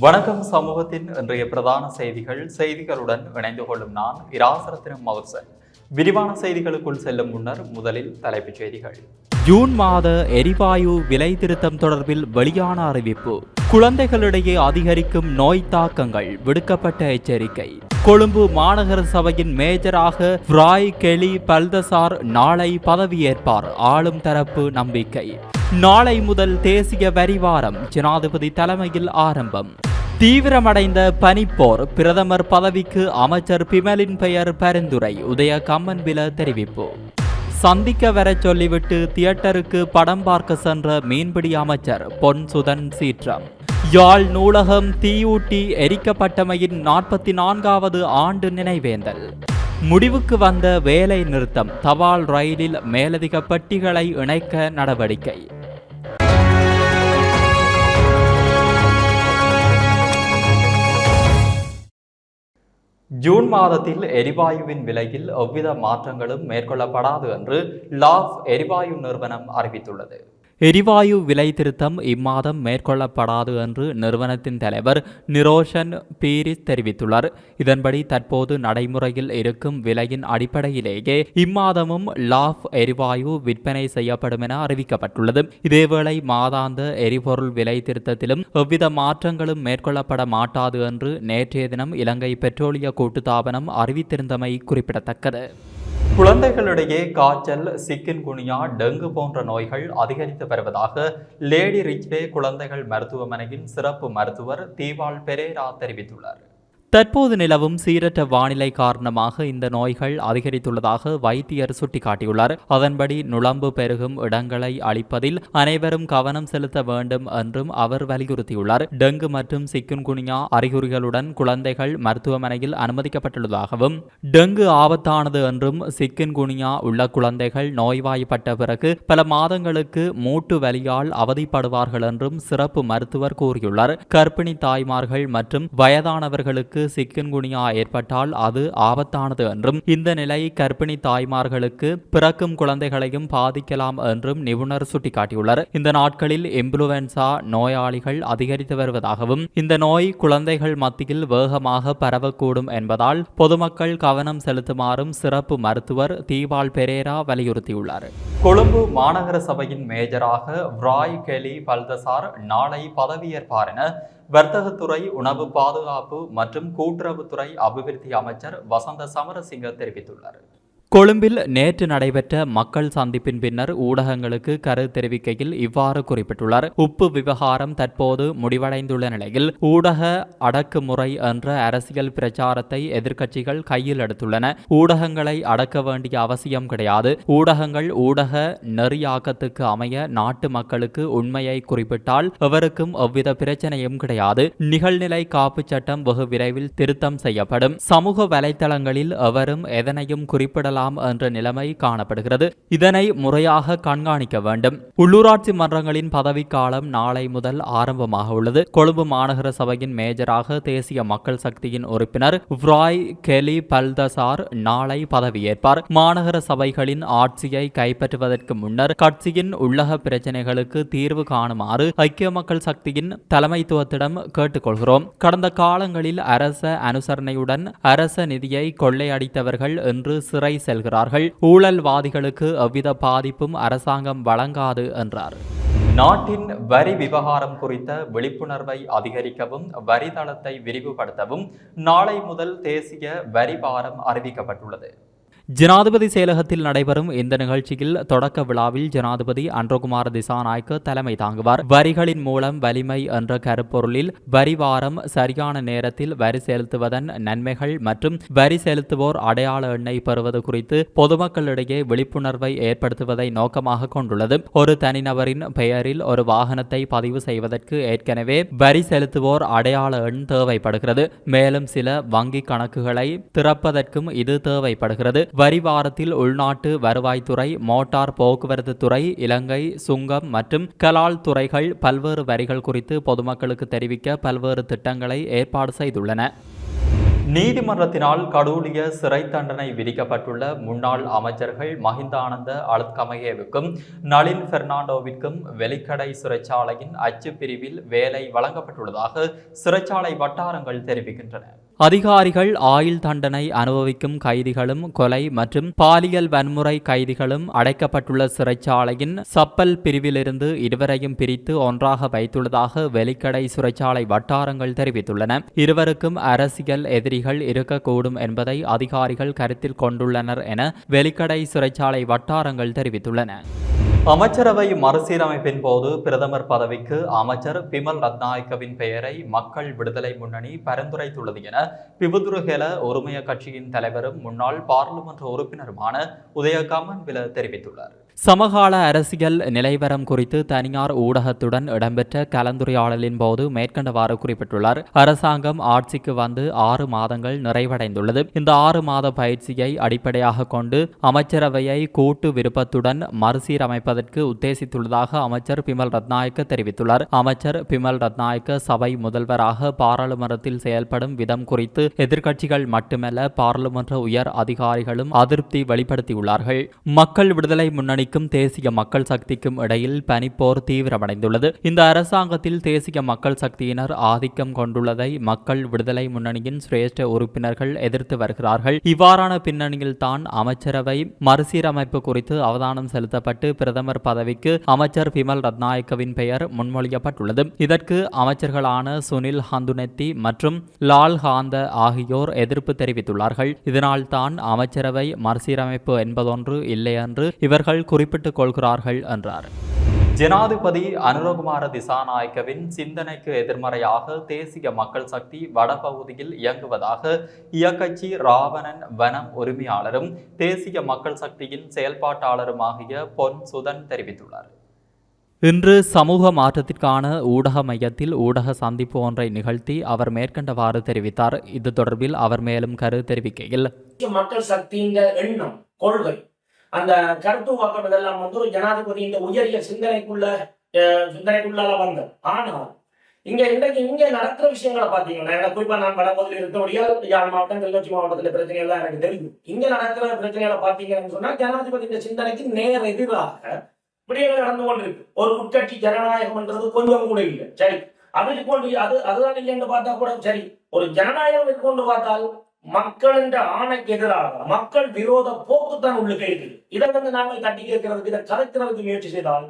வணக்கம் சமூகத்தின் இன்றைய பிரதான செய்திகள். செய்திகளுடன் இணைந்து கொள்ளும் நான் இராசரத்தினம் மகசன். விரிவான செய்திகளுக்குள் செல்லும் முன்னர் முதலில் தலைப்புச் செய்திகள். ஜூன் மாத எரிவாயு விலை திருத்தம் தொடர்பில் வெளியான அறிவிப்பு. குழந்தைகளிடையே அதிகரிக்கும் நோய் தாக்கங்கள் விடுக்கப்பட்ட எச்சரிக்கை. கொழும்பு மாநகர சபையின் மேஜராக ஃப்ராய் கெலி பல்தசார் நாளை பதவியேற்பார். ஆளும் தரப்பு நம்பிக்கை. நாளை முதல் தேசிய வரிவாரம் ஜனாதிபதி தலைமையில் ஆரம்பம். தீவிரமடைந்த பனிப்போர் பிரதமர் பதவிக்கு அமைச்சர் பிமலின் பெயர் பரிந்துரை. உதய கம்மன்பில தெரிவிப்பு. சந்திக்க வர சொல்லிவிட்டு தியேட்டருக்கு படம் பார்க்க சென்ற மீன்பிடி அமைச்சர் பொன் சுதன் சீற்றம். யாழ் நூலகம் தீயூட்டி எரிக்கப்பட்டமையின் நாற்பத்தி நான்காவது ஆண்டு நினைவேந்தல். முடிவுக்கு வந்த வேலை நிறுத்தம் தபால் ரயிலில் மேலதிக பெட்டிகளை இணைக்க நடவடிக்கை. ஜூன் மாதத்தில் எரிவாயுவின் விலையில் எவ்வித மாற்றங்களும் மேற்கொள்ளப்படாது என்று லாஃப் எரிவாயு நிறுவனம் அறிவித்துள்ளது. எரிவாயு விலை திருத்தம் இம்மாதம் மேற்கொள்ளப்படாது என்று நிறுவனத்தின் தலைவர் நிரோஷன் பீரிஸ் தெரிவித்துள்ளார். இதன்படி தற்போது நடைமுறையில் இருக்கும் விலையின் அடிப்படையிலேயே இம்மாதமும் லாஃப் எரிவாயு விற்பனை செய்யப்படும் என அறிவிக்கப்பட்டுள்ளது. இதேவேளை மாதாந்த எரிபொருள் விலை திருத்தத்திலும் எவ்வித மாற்றங்களும் மேற்கொள்ளப்பட மாட்டாது என்று நேற்றைய தினம் இலங்கை பெட்ரோலிய கூட்டுத்தாபனம் அறிவித்திருந்தமை குறிப்பிடத்தக்கது. குழந்தைகளிடையே காய்ச்சல் சிக்கின் குனியா டெங்கு போன்ற நோய்கள் அதிகரித்து வருவதாக லேடி ரிச்வே குழந்தைகள் மருத்துவமனையின் சிறப்பு மருத்துவர் தீவால் பெரேரா தெரிவித்துள்ளார். தற்போது நிலவும் சீரற்ற வானிலை காரணமாக இந்த நோய்கள் அதிகரித்துள்ளதாக வைத்தியர் சுட்டிக்காட்டியுள்ளார். அதன்படி நுழம்பு பெருகும் இடங்களை அளிப்பதில் அனைவரும் கவனம் செலுத்த வேண்டும் என்றும் அவர் வலியுறுத்தியுள்ளார். டெங்கு மற்றும் சிக்குன்குனியா அறிகுறிகளுடன் குழந்தைகள் மருத்துவமனையில் அனுமதிக்கப்பட்டுள்ளதாகவும் டெங்கு ஆபத்தானது என்றும் சிக்குன்குனியா உள்ள குழந்தைகள் நோய்வாய்ப்பட்ட பிறகு பல மாதங்களுக்கு மூட்டு வலியால் அவதிப்படுவார்கள் என்றும் சிறப்பு மருத்துவர் கூறியுள்ளார். கர்ப்பிணி தாய்மார்கள் மற்றும் வயதானவர்களுக்கு சிக்கன்குனியா ஏற்பட்டால் அது ஆபத்தானது என்றும் இந்த நிலை கர்ப்பிணி தாய்மார்களுக்கு பிறக்கும் குழந்தைகளையும் பாதிக்கலாம் என்றும் நிபுணர் சுட்டிக்காட்டியுள்ளார். இந்த நாட்களில் இம்புளுவென்சா நோயாளிகள் அதிகரித்து வருவதாகவும் இந்த நோய் குழந்தைகள் மத்தியில் வேகமாக பரவக்கூடும் என்பதால் பொதுமக்கள் கவனம் செலுத்துமாறும் சிறப்பு மருத்துவர் தீபால் பெரேரா வலியுறுத்தியுள்ளார். கொழும்பு மாநகர சபையின் மேஜராக ராய் கெலி பல்தசார் நாளை பதவியேற்பார் என வர்த்தகத்துறை உணவு பாதுகாப்பு மற்றும் கூட்டுறவுத்துறை அபிவிருத்தி அமைச்சர் வசந்த சமரசிங்க தெரிவித்துள்ளார். கொழும்பில் நேற்று நடைபெற்ற மக்கள் சந்திப்பின் பின்னர் ஊடகங்களுக்கு கரு தெரிவிக்கையில் இவ்வாறு குறிப்பிட்டுள்ளார். உப்பு விவகாரம் தற்போது முடிவடைந்துள்ள நிலையில் ஊடக அடக்குமுறை என்ற அரசியல் பிரச்சாரத்தை எதிர்க்கட்சிகள் கையில் எடுத்துள்ளன. ஊடகங்களை அடக்க வேண்டிய அவசியம் கிடையாது. ஊடகங்கள் ஊடக நெறியாக்கத்துக்கு அமைய நாட்டு மக்களுக்கு உண்மையை குறிப்பிட்டால் எவருக்கும் எவ்வித பிரச்சனையும் கிடையாது. நிகழ்நிலை காப்பு சட்டம் வெகு விரைவில் திருத்தம் செய்யப்படும். சமூக வலைதளங்களில் எவரும் எதனையும் குறிப்பிடலாம் ஏற்படலாம் என்ற நிலைமை காணப்படுகிறது. இதனை முறையாக கண்காணிக்க வேண்டும். உள்ளூராட்சி மன்றங்களின் பதவிக்காலம் நாளை முதல் ஆரம்பமாக உள்ளது. கொழும்பு மாநகர சபையின் மேஜராக தேசிய மக்கள் சக்தியின் உறுப்பினர் ஃப்ராய் கெலி பல்தசார் நாளை பதவியேற்பார். மாநகர சபைகளின் ஆட்சியை கைப்பற்றுவதற்கு முன்னர் கட்சியின் உள்ளக பிரச்சினைகளுக்கு தீர்வு காணுமாறு ஐக்கிய மக்கள் சக்தியின் தலைமைத்துவத்திடம் கேட்டுக்கொள்கிறோம். கடந்த காலங்களில் அரச அனுசரணையுடன் அரச நிதியை கொள்ளையடித்தவர்கள் என்று சிறை செல்கிறார்கள். ஊழல்வாதிகளுக்கு எவ்வித பாதிப்பும் அரசாங்கம் வழங்காது என்றார். நாட்டின் வரி விவகாரம் குறித்த விழிப்புணர்வை அதிகரிக்கவும் வரி தளத்தை விரிவுபடுத்தவும் நாளை முதல் தேசிய வரி வாரம் அறிவிக்கப்பட்டுள்ளது. ஜனாதிபதி செயலகத்தில் நடைபெறும் இந்த நிகழ்ச்சியில் தொடக்க விழாவில் ஜனாதிபதி அன்றகுமார் திசாநாயக்க தலைமை தாங்குவார். வரிகளின் மூலம் வலிமை என்ற கருப்பொருளில் வரி வாரம் சரியான நேரத்தில் வரி செலுத்துவதன் நன்மைகள் மற்றும் வரி செலுத்துவோர் அடையாள எண்ணை பெறுவது குறித்து பொதுமக்களிடையே விழிப்புணர்வை ஏற்படுத்துவதை நோக்கமாக கொண்டுள்ளது. ஒரு தனிநபரின் பெயரில் ஒரு வாகனத்தை பதிவு செய்வதற்கு ஏற்கனவே வரி செலுத்துவோர் அடையாள எண் தேவைப்படுகிறது. மேலும் சில வங்கி கணக்குகளை திறப்பதற்கும் இது தேவைப்படுகிறது. வரி வாரத்தில் உள்நாட்டு வருவாய்த்துறை மோட்டார் போக்குவரத்து துறை இலங்கை சுங்கம் மற்றும் கலால் துறைகள் பல்வேறு வரிகள் குறித்து பொதுமக்களுக்கு தெரிவிக்க பல்வேறு திட்டங்களை ஏற்பாடு செய்துள்ளன. நீதிமன்றத்தினால் கடூலிய சிறை தண்டனை விதிக்கப்பட்டுள்ள முன்னாள் அமைச்சர்கள் மஹிந்தானந்த அழுத்கமகேவுக்கும் நளின் பெர்னாண்டோவிற்கும் வெலிக்கடை சிறைச்சாலையின் அச்சு பிரிவில் வேலை வழங்கப்பட்டுள்ளதாக சிறைச்சாலை வட்டாரங்கள் தெரிவிக்கின்றன. அதிகாரிகள் ஆயுள் தண்டனை அனுபவிக்கும் கைதிகளும் கொலை மற்றும் பாலியல் வன்முறை கைதிகளும் அடைக்கப்பட்டுள்ள சிறைச்சாலையின் சப்பல் பிரிவிலிருந்து இருவரையும் பிரித்து ஒன்றாக வைத்துள்ளதாக வெலிக்கடை சிறைச்சாலை வட்டாரங்கள் தெரிவித்துள்ளன. இருவருக்கும் அரசியல் எதிரிகள் இருக்கக்கூடும் என்பதை அதிகாரிகள் கருத்தில் கொண்டுள்ளனர் என வெலிக்கடை சிறைச்சாலை வட்டாரங்கள் தெரிவித்துள்ளன. அமைச்சரவை மறுசீரமைப்பின் போது பிரதமர் பதவிக்கு அமைச்சர் பிமல் ரத்நாயக்கவின் பெயரை மக்கள் விடுதலை முன்னணி பரிந்துரைத்துள்ளது என பிபுதுருகேல ஒருமைய கட்சியின் தலைவரும் முன்னாள் பாராளுமன்ற உறுப்பினருமான உதயகாமன் வில தெரிவித்துள்ளார். சமகால அரசியல் நிலைவரம் குறித்து தனியார் ஊடகத்துடன் இடம்பெற்ற கலந்துரையாடலின் போது மேற்கண்டவாறு குறிப்பிட்டுள்ளார். அரசாங்கம் ஆட்சிக்கு வந்து ஆறு மாதங்கள் நிறைவடைந்துள்ளது. இந்த ஆறு மாத பயிற்சியை அடிப்படையாக கொண்டு அமைச்சரவையை கூட்டு விருப்பத்துடன் மறுசீரமைப்பதற்கு உத்தேசித்துள்ளதாக அமைச்சர் பிமல் ரத்நாயக்க தெரிவித்துள்ளார். அமைச்சர் பிமல் ரத்நாயக்க சபை முதல்வராக பாராளுமன்றத்தில் செயல்படும் விதம் குறித்து எதிர்க்கட்சிகள் மட்டுமல்ல பாராளுமன்ற உயர் அதிகாரிகளும் அதிருப்தி வெளிப்படுத்தியுள்ளார்கள். மக்கள் விடுதலை முன்னணி முன்னணிக்கும் தேசிய மக்கள் சக்திக்கும் இடையில் பனிப்போர் தீவிரமடைந்துள்ளது. இந்த அரசாங்கத்தில் தேசிய மக்கள் சக்தியினர் ஆதிக்கம் கொண்டுள்ளதை மக்கள் விடுதலை முன்னணியின் சிரேஷ்ட உறுப்பினர்கள் எதிர்த்து வருகிறார்கள். இவ்வாறான பின்னணியில் தான் அமைச்சரவை மறுசீரமைப்பு குறித்து அவதானம் செலுத்தப்பட்டு பிரதமர் பதவிக்கு அமைச்சர் பிமல் ரத்நாயக்கவின் பெயர் முன்மொழியப்பட்டுள்ளது. இதற்கு அமைச்சர்களான சுனில் ஹந்துனெத்தி மற்றும் லால் ஹாந்த ஆகியோர் எதிர்ப்பு தெரிவித்துள்ளார்கள். இதனால் தான் அமைச்சரவை மறுசீரமைப்பு என்பதொன்று இல்லை என்று இவர்கள் குறிப்பிட்டுக் கொள்கிறார்கள் என்றார். ஜனாதிபதி அனுரகுமார திசாநாயக்கவின் சிந்தனைக்கு எதிர்மறையாக தேசிய மக்கள் சக்தி வடபகுதியில் இயங்குவதாக இயக்கச்சி ராவணன் வனம் உரிமையாளரும் தேசிய மக்கள் சக்தியின் செயல்பாட்டாளருமாகிய பொன் சுதன் தெரிவித்துள்ளார். இன்று சமூக மாற்றத்திற்கான ஊடக மையத்தில் ஊடக சந்திப்பு ஒன்றை நிகழ்த்தி அவர் மேற்கண்டவாறு தெரிவித்தார். இது தொடர்பில் அவர் மேலும் கரு தெரிவிக்கையில் மக்கள் சக்தியின் எண்ணம் கொள்கை அந்த கருத்து வாக்கம் இதெல்லாம் வந்து ஒரு ஜனாதிபதியின் உயரிய சிந்தனைக்குள்ள அஹ், சிந்தனைக்குள்ளால வந்தது. ஆனால் இங்க இன்றைக்கு இங்க நடக்கிற விஷயங்களை பாத்தீங்கன்னா எனக்கு குறிப்பா நான் வடபகுதியில் இருக்கக்கூடிய யாழ் மாவட்டம் கிளிநொச்சி மாவட்டத்துல பிரச்சனை எல்லாம் எனக்கு தெரியும். இங்க நடக்கிற பிரச்சனைகளை பாத்தீங்கன்னு சொன்னா ஜனாதிபதியின் சிந்தனைக்கு நேர் எதிராக விடயங்கள் நடந்து கொண்டிருக்கு. ஒரு உட்கட்சி ஜனநாயகம்ன்றது கொஞ்சம் கூட இல்லை. சரி. அது கொண்டு அது அதுதான் இல்லைன்னு பார்த்தா கூட சரி. ஒரு ஜனநாயகம் கொண்டு பார்த்தால் மக்கள் என்ற ஆணைக்கு எதிராக மக்கள் விரோத போக்கு தான் உள்ளுக்கு இருக்குது. இதை வந்து நாங்கள் தட்டி கேட்கிறதுக்கு இதை கலைக்கிறதுக்கு முயற்சி செய்தால்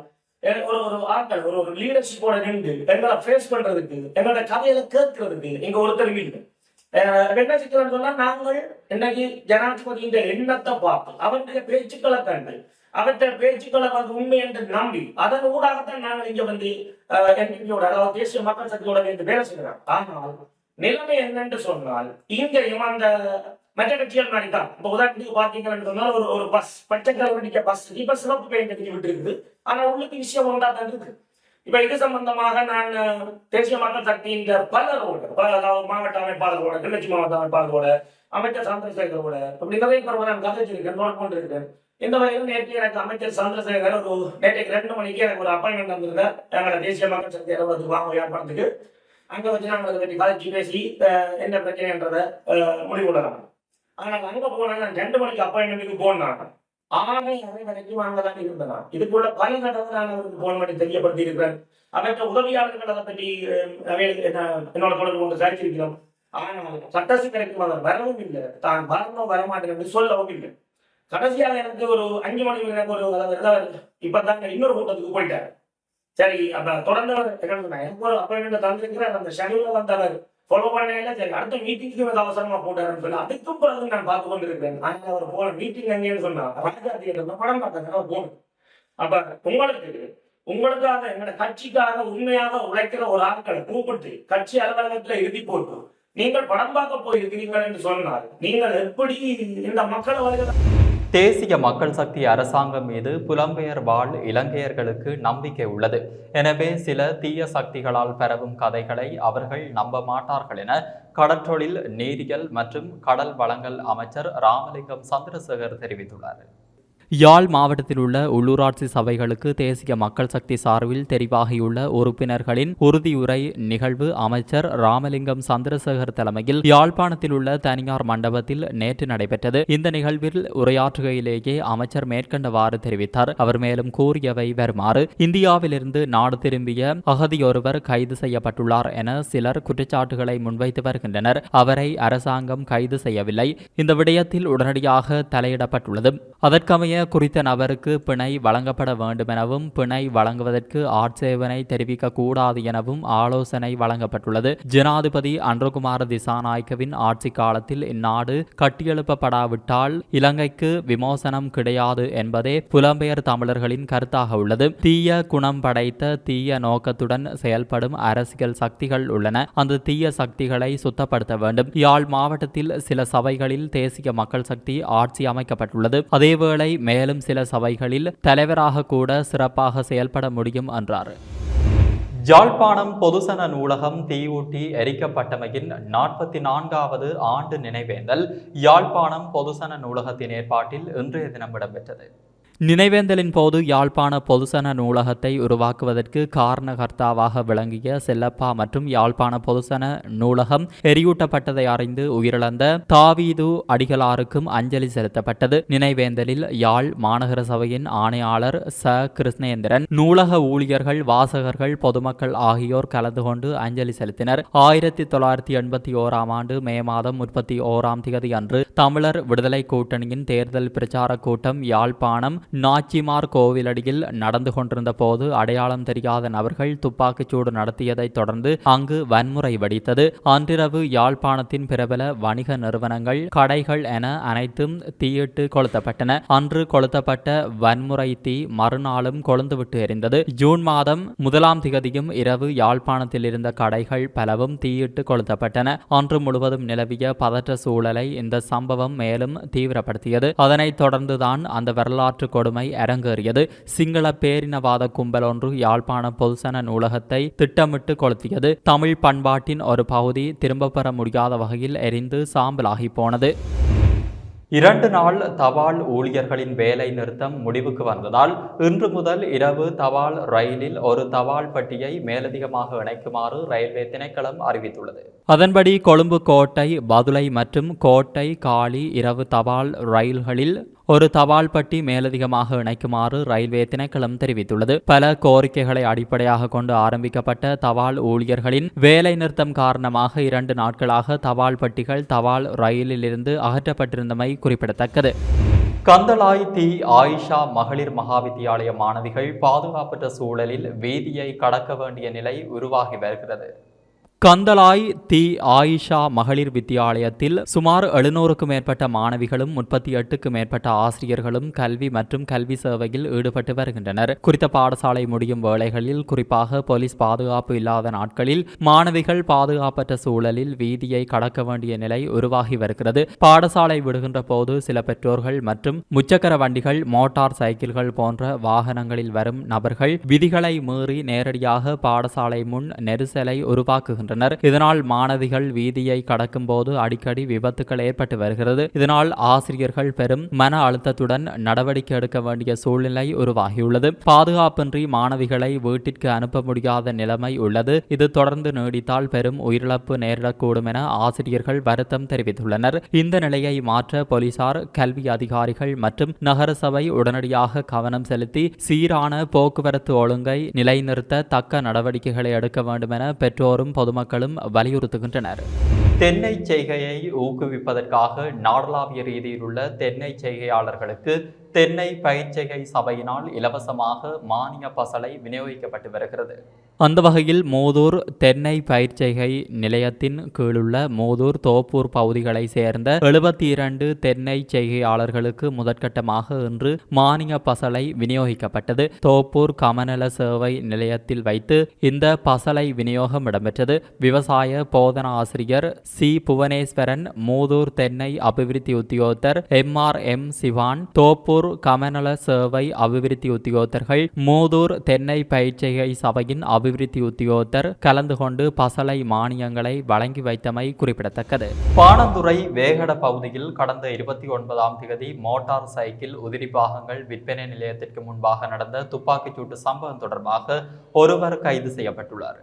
ஒரு ஒரு ஆட்கள் ஒரு ஒரு லீடர்ஷிப்போட நின்று எங்களை ஃபேஸ் பண்றதுக்கு எங்களோட கதையில கேட்கறதுக்கு இங்க ஒருத்தர் இல்லை. அஹ் என்ன சிக்கல் சொன்னா நாங்கள் இன்னைக்கு ஜனாதிபதியின் எண்ணத்தை பார்த்து அவருடைய பேச்சுக்களை கண்டு அவற்றை பேச்சுக்களை வந்து உண்மை என்று நம்பி அதன் ஊடாகத்தான் நாங்கள் இங்க வந்து என்பியோட அதாவது தேசிய மக்கள் சக்தியோட வேலை செய்கிறோம். ஆனால் நிலைமை என்னன்னு சொன்னால் இங்கேயும் அந்த மற்ற கட்சிகள் மாதிரி தான் இப்போ உதாரணத்துக்கு பார்த்தீங்கன்னு சொன்னால் ஒரு ஒரு பஸ் பச்சை கலர் அடிக்க பஸ் இப்ப சிவப்பு பெயிண்ட் அடிக்க விட்டு இருக்குது ஆனா உள்ளுக்கு விஷயம் ஒன்றா தான் இருக்கு இப்ப இது சம்பந்தமாக நான் தேசிய மக்கள் சக்தியின் பலரோட பல அதாவது மாவட்ட அமைப்பாளர்களோட கிளர்ச்சி மாவட்ட அமைப்பாளர்களோட அமைச்சர் சந்திரசேகரோட இப்படி நிறைய பேரோட நான் கதைச்சிருக்கேன் நோட் பண்ணிருக்கேன். இந்த வகையில் நேற்று எனக்கு அமைச்சர் சந்திரசேகர் ஒரு நேற்றைக்கு ரெண்டு மணிக்கு எனக்கு ஒரு அப்பாயின்மெண்ட் வந்திருந்தேன் எங்களோட தேசிய மக்கள் சக்தி அலுவலகத்துக்கு வாங்க வியாபாரத்துக்கு அங்க வச்சு நாங்கள் அதை பற்றி கதைச்சு பேசி என்ன பிரச்சனைன்றதை முடிவு முடிவுடலாம் ஆனால் அங்க போனாங்க ரெண்டு மணிக்கு அப்பாயின்மெண்ட்டுக்கு போனாங்க ஆறு அரை வரைக்கும் அங்கதான் இருந்தேன் இதுக்குள்ள பல தடவை நான் அவருக்கு போன் பண்ணி தெரியப்படுத்தி இருக்கிறேன் அதற்கு உதவியாளர்கள் அதை பற்றி என்னோட தொடர்பு கொண்டு சரிச்சிருக்கிறோம் ஆனால் சட்டசிக்கரைக்கும் அவர் வரவும் இல்லை. தான் வரணும் வரமாட்டேன் என்று சொல்லவும் இல்லை. கடைசியாக எனக்கு ஒரு அஞ்சு மணிக்கு எனக்கு ஒரு அதாவது இப்பதான் இன்னொரு கூட்டத்துக்கு போயிட்டாரு. சரி அப்ப தொடர்ந்து அவர் அப்பாயின்மெண்ட் அந்த ஷெடியூல வந்தவர். ஃபாலோ பண்ணல சரி அடுத்த மீட்டிங்க்கு வந்து அவசரமா போட்டாருன்னு சொல்லி அதுக்கும் பிறகு நான் பார்த்து கொண்டிருக்கிறேன். நான் அவர் போன மீட்டிங் எங்கேன்னு சொன்னா ராஜா தியேட்டர்ல படம் பார்த்தாங்க போகணும் அப்ப உங்களுக்கு உங்களுக்காக எங்களோட கட்சிக்காக உண்மையாக உழைக்கிற ஒரு ஆட்களை கூப்பிட்டு கட்சி அலுவலகத்துல எழுதி போட்டு நீங்கள் படம் பார்க்க போயிருக்கிறீர்கள் என்று சொன்னால் நீங்கள் எப்படி இந்த மக்களை வருகிற தேசிய மக்கள் சக்தி அரசாங்கம் மீது புலம்பெயர் வாழ் இலங்கையர்களுக்கு நம்பிக்கை உள்ளது. எனவே சில தீய சக்திகளால் பரவும் கதைகளை அவர்கள் நம்ப மாட்டார்கள் என கடற்றொழில் நீரியல் மற்றும் கடல் வளங்கள் அமைச்சர் ராமலிங்கம் சந்திரசேகர் தெரிவித்துள்ளார். யாழ் மாவட்டத்தில் உள்ள உள்ளூராட்சி சபைகளுக்கு தேசிய மக்கள் சக்தி சார்பில் தெரிவாகியுள்ள உறுப்பினர்களின் உறுதியுரை நிகழ்வு அமைச்சர் ராமலிங்கம் சந்திரசேகர் தலைமையில் யாழ்ப்பாணத்தில் உள்ள தனியார் மண்டபத்தில் நேற்று நடைபெற்றது. இந்த நிகழ்வில் உரையாற்றுகையிலேயே அமைச்சர் மேற்கண்டவாறு தெரிவித்தார். அவர் மேலும் கூறியவை வருமாறு இந்தியாவிலிருந்து நாடு திரும்பிய அகதியொருவர் கைது செய்யப்பட்டுள்ளார் என சிலர் குற்றச்சாட்டுகளை முன்வைத்து வருகின்றனர். அவரை அரசாங்கம் கைது செய்யவில்லை. இந்த விடயத்தில் உடனடியாக தலையிடப்பட்டுள்ளது. அதற்கமைய குறித்த நபருக்கு பிணை வழங்கப்பட வேண்டுமெனவும் பிணை வழங்குவதற்கு ஆட்சேபனை தெரிவிக்க கூடாது எனவும் ஆலோசனை வழங்கப்பட்டுள்ளது. ஜனாதிபதி அன்றகுமார் திசாநாயக்கவின் ஆட்சி காலத்தில் இந்நாடு கட்டியெழுப்பப்படாவிட்டால் இலங்கைக்கு விமோசனம் கிடையாது என்பதே புலம்பெயர் தமிழர்களின் கருத்தாக உள்ளது. தீய குணம் படைத்த தீய நோக்கத்துடன் செயல்படும் அரசியல் சக்திகள் உள்ளன. அந்த தீய சக்திகளை சுத்தப்படுத்த வேண்டும். யாழ் மாவட்டத்தில் சில சபைகளில் தேசிய மக்கள் சக்தி ஆட்சி அமைக்கப்பட்டுள்ளது. அதேவேளை மேலும் சில சபைகளில் தலைவராக கூட சிறப்பாக செயல்பட முடியும் என்றார். யாழ்ப்பாணம் பொதுசன நூலகம் தீயூட்டி எரிக்கப்பட்டமையின் நாற்பத்தி நான்காவது ஆண்டு நினைவேந்தல் யாழ்ப்பாணம் பொதுசன நூலகத்தின் ஏற்பாட்டில் இன்றைய தினம் இடம்பெற்றது. நினைவேந்தலின் போது யாழ்ப்பாண பொதுசன நூலகத்தை உருவாக்குவதற்கு காரணகர்த்தாவாக விளங்கிய செல்லப்பா மற்றும் யாழ்ப்பாண பொதுசன நூலகம் எரியூட்டப்பட்டதை அறிந்து உயிரிழந்த தாவீது அடிகளாருக்கும் அஞ்சலி செலுத்தப்பட்டது. நினைவேந்தலில் யாழ் மாநகர சபையின் ஆணையாளர் ச. கிருஷ்ணேந்திரன் நூலக ஊழியர்கள் வாசகர்கள் பொதுமக்கள் ஆகியோர் கலந்து கொண்டு அஞ்சலி செலுத்தினர். ஆயிரத்தி தொள்ளாயிரத்தி எண்பத்தி ஓராம் ஆண்டு மே மாதம் முப்பத்தி ஓராம் தேதி அன்று தமிழர் விடுதலை கூட்டணியின் தேர்தல் பிரச்சார கூட்டம் யாழ்ப்பாணம் நாச்சிமார் கோவிலடியில் நடந்து கொண்டிருந்த போது அடையாளம் தெரியாத நபர்கள் துப்பாக்கிச்சூடு நடத்தியதை தொடர்ந்து அங்கு வன்முறை வெடித்தது. அன்றிரவு யாழ்ப்பாணத்தின் பிரபல வணிக நிறுவனங்கள் கடைகள் என அனைத்தும் தீயிட்டு கொளுத்தப்பட்டன. அன்று கொளுத்தப்பட்ட வன்முறை தீ மறுநாளும் கொழுந்துவிட்டு எரிந்தது. ஜூன் மாதம் முதலாம் திகதியும் இரவு யாழ்ப்பாணத்தில் இருந்த கடைகள் பலவும் தீயிட்டு கொளுத்தப்பட்டன. அன்று முழுவதும் நிலவிய பதற்ற சூழலை இந்த சம்பவம் மேலும் தீவிரப்படுத்தியது. அதனைத் தொடர்ந்துதான் அந்த வரலாற்று கொடுமை அரங்கேறியது. சிங்கள பேரினவாத கும்பல் ஒன்று யாழ்ப்பாண பொதுசன நூலகத்தை திட்டமிட்டு கொளுத்தியது. தமிழ் பண்பாட்டின் ஒரு பகுதி திரும்ப பெற முடியாத வகையில் எரிந்து சாம்பலாகி போனது. இரண்டு நாள் தபால் ஊழியர்களின் வேலை நிறுத்தம் முடிவுக்கு வந்ததால் இன்று முதல் இரவு தபால் ரயிலில் ஒரு தபால் பட்டியை மேலதிகமாக இணைக்குமாறு ரயில்வே திணைக்களம் அறிவித்துள்ளது. அதன்படி கொழும்பு கோட்டை பதுளை மற்றும் கோட்டை காலி இரவு தபால் ரயில்களில் ஒரு தபால் பட்டி மேலதிகமாக இணைக்குமாறு ரயில்வே திணைக்களம் தெரிவித்துள்ளது. பல கோரிக்கைகளை அடிப்படையாக கொண்டு ஆரம்பிக்கப்பட்ட தபால் ஊழியர்களின் வேலை நிறுத்தம் காரணமாக இரண்டு நாட்களாக தபால் பட்டிகள் தபால் ரயிலிலிருந்து அகற்றப்பட்டிருந்தமை குறிப்பிடத்தக்கது. கந்தளாய் தி ஆயிஷா மகளிர் மகாவித்தியாலய மாணவிகள் பாதுகாப்பற்ற சூழலில் வீதியை கடக்க வேண்டிய நிலை உருவாகி வருகிறது. கந்தலாய் தி ஆயிஷா மகளிர் வித்தியாலயத்தில் சுமார் எழுநூறுக்கும் மேற்பட்ட மாணவிகளும் முப்பத்தி எட்டுக்கும் மேற்பட்ட ஆசிரியர்களும் கல்வி மற்றும் கல்வி சேவையில் ஈடுபட்டு வருகின்றனர். குறித்த பாடசாலை முடியும் வேளைகளில் குறிப்பாக போலீஸ் பாதுகாப்பு இல்லாத நாட்களில் மாணவிகள் பாதுகாப்பற்ற சூழலில் வீதியை கடக்க வேண்டிய நிலை உருவாகி வருகிறது. பாடசாலை விடுகின்ற போது சில பெற்றோர்கள் மற்றும் முச்சக்கர வண்டிகள் மோட்டார் சைக்கிள்கள் போன்ற வாகனங்களில் வரும் நபர்கள் விதிகளை மீறி நேரடியாக பாடசாலை முன் நெரிசலை உருவாக்குகின்றனர். இதனால் மாணவிகள் வீதியை கடக்கும் போது அடிக்கடி விபத்துகள் ஏற்பட்டு வருகிறது. இதனால் ஆசிரியர்கள் பெரும் மன அழுத்தத்துடன் நடவடிக்கை எடுக்க வேண்டிய சூழ்நிலை உருவாகியுள்ளது. பாதுகாப்பின்றி மாணவிகளை வீட்டிற்கு அனுப்ப முடியாத நிலைமை உள்ளது. இது தொடர்ந்து நீடித்தால் பெரும் உயிரிழப்பு நேரிடக்கூடும் என ஆசிரியர்கள் வருத்தம் தெரிவித்துள்ளனர். இந்த நிலையை மாற்ற போலீசார் கல்வி அதிகாரிகள் மற்றும் நகரசபை உடனடியாக கவனம் செலுத்தி சீரான போக்குவரத்து ஒழுங்கை நிலைநிறுத்த தக்க நடவடிக்கைகளை எடுக்க வேண்டும் என பெற்றோரும் பொதுமக்கள் பொதுமக்களும் வலியுறுத்துகின்றனர். தென்னை செய்கையை ஊக்குவிப்பதற்காக நாடளாவிய ரீதியில் உள்ள தென்னை செய்கையாளர்களுக்கு தென்னை பயிர்ச்செய்கை சபையினால் இலவசமாக மானிய பசலை விநியோகிக்கப்பட்டு வருகிறது. அந்த வகையில் மோதூர் தென்னை பயிர்ச்செய்கை நிலையத்தின் கீழுள்ள மோதூர் தோப்பூர் பகுதிகளை சேர்ந்த எழுபத்தி இரண்டு தென்னை செய்கையாளர்களுக்கு முதற்கட்டமாக இன்று மானிய பசலை விநியோகிக்கப்பட்டது. தோப்பூர் கமநல சேவை நிலையத்தில் வைத்து இந்த பசலை விநியோகம் இடம்பெற்றது. விவசாய போதன ஆசிரியர் சி புவனேஸ்வரன் மூதூர் தென்னை அபிவிருத்தி உத்தியோகத்தர் M R M Sivan Thoppur Muttur கமநல சேவை அபிவிருத்தி உத்தியோகத்தர்கள் மூதூர் தென்னை பயிற்சிகை சபையின் அபிவிருத்தி உத்தியோகத்தர் கலந்து கொண்டு பசலை மானியங்களை வழங்கி வைத்தமை குறிப்பிடத்தக்கது. பாணந்துறை வேகட பகுதியில் கடந்த இருபத்தி ஒன்பதாம் தேதி மோட்டார் சைக்கிள் உதிரி பாகங்கள் விற்பனை நிலையத்திற்கு முன்பாக நடந்த துப்பாக்கிச்சூட்டு சம்பவம் தொடர்பாக ஒருவர் கைது செய்யப்பட்டுள்ளார்.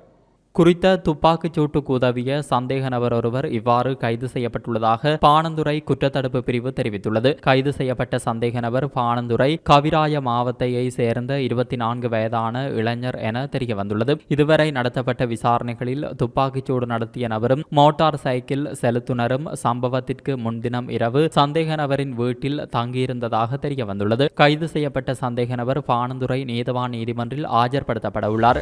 குறித்த துப்பாக்கிச் சூட்டுக்கு உதவிய சந்தேக நபர் ஒருவர் இவ்வாறு கைது செய்யப்பட்டுள்ளதாக பாணந்துறை குற்றத்தடுப்பு பிரிவு தெரிவித்துள்ளது. கைது செய்யப்பட்ட சந்தேக நபர் பாணந்துறை கவிராய மாவத்தையை சேர்ந்த இருபத்தி நான்கு வயதான இளைஞர் என தெரிய வந்துள்ளது இதுவரை நடத்தப்பட்ட விசாரணைகளில் துப்பாக்கிச்சூடு நடத்திய நபரும் மோட்டார் சைக்கிள் செலுத்துனரும் சம்பவத்திற்கு முன்தினம் இரவு சந்தேக நபரின் வீட்டில் தங்கியிருந்ததாக தெரிய வந்துள்ளது கைது செய்யப்பட்ட சந்தேக நபர் பாணந்துறை நீதவான் நீதிமன்றில் ஆஜர்படுத்தப்பட உள்ளார்